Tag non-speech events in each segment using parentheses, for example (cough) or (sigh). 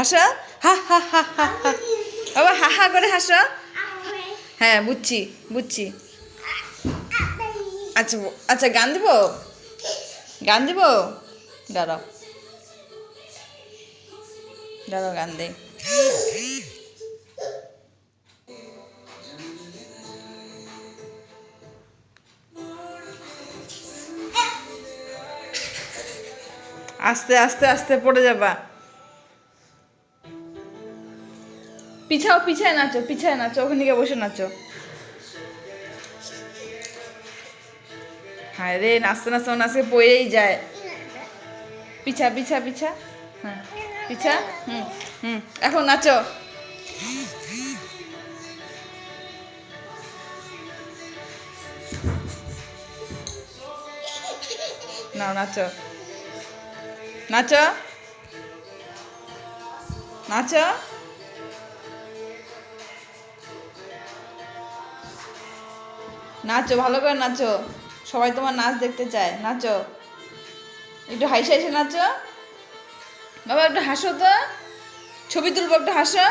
হাসো? হা হা হা হা হা। হা হা করে হাসো। হ্যাঁ বুঝছি বুঝছি। আচ্ছা আচ্ছা গান দিব? গান দিব? দাঁড়াও। দাঁড়াও, গান দেই। আস্তে আস্তে আস্তে পড়ে যাবা। পিছাও, পিছায় নাচো পিছায় নাচো, ওখানে গিয়ে বসে নাচো। হায় রে, নাচতে নাচতে আজকে পড়েই যায়। পিছা পিছা পিছা। হ্যাঁ পিছা, হুম হুম, এখন নাচো। নাও, নাচো। নাচো? নাচো? নাচো ভালো করে নাচো। সবাই তোমার নাচ দেখতে চায়। নাচো। একটু হাইসে হাইসে নাচো। বাবা একটু হাসো তো। ছবি তুলবো একটু হাসো। (laughs)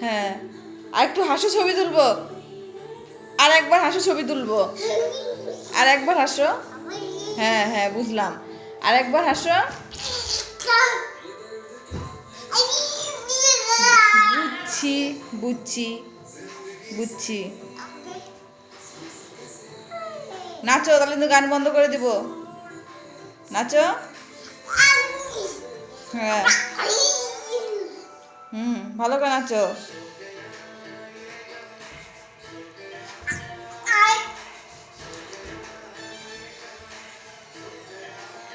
হ্যাঁ। আর একটু হাসো ছবি তুলবো। আর একবার হাসো ছবি তুলবো। আর একবার হাসো। হ্যাঁ হ্যাঁ বুঝলাম। আর একবার হাসো। বুঝছি বুঝছি। বুঝছি। নাচো, তাহলে কিন্তু গান বন্ধ করে দিব। নাচো। হ্যাঁ। হুম, ভালো করে নাচো।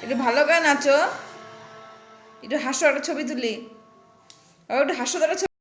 একটু ভালো করে নাচো। একটু হাসো, একটা ছবি তুলি। একটু হাসো ছবি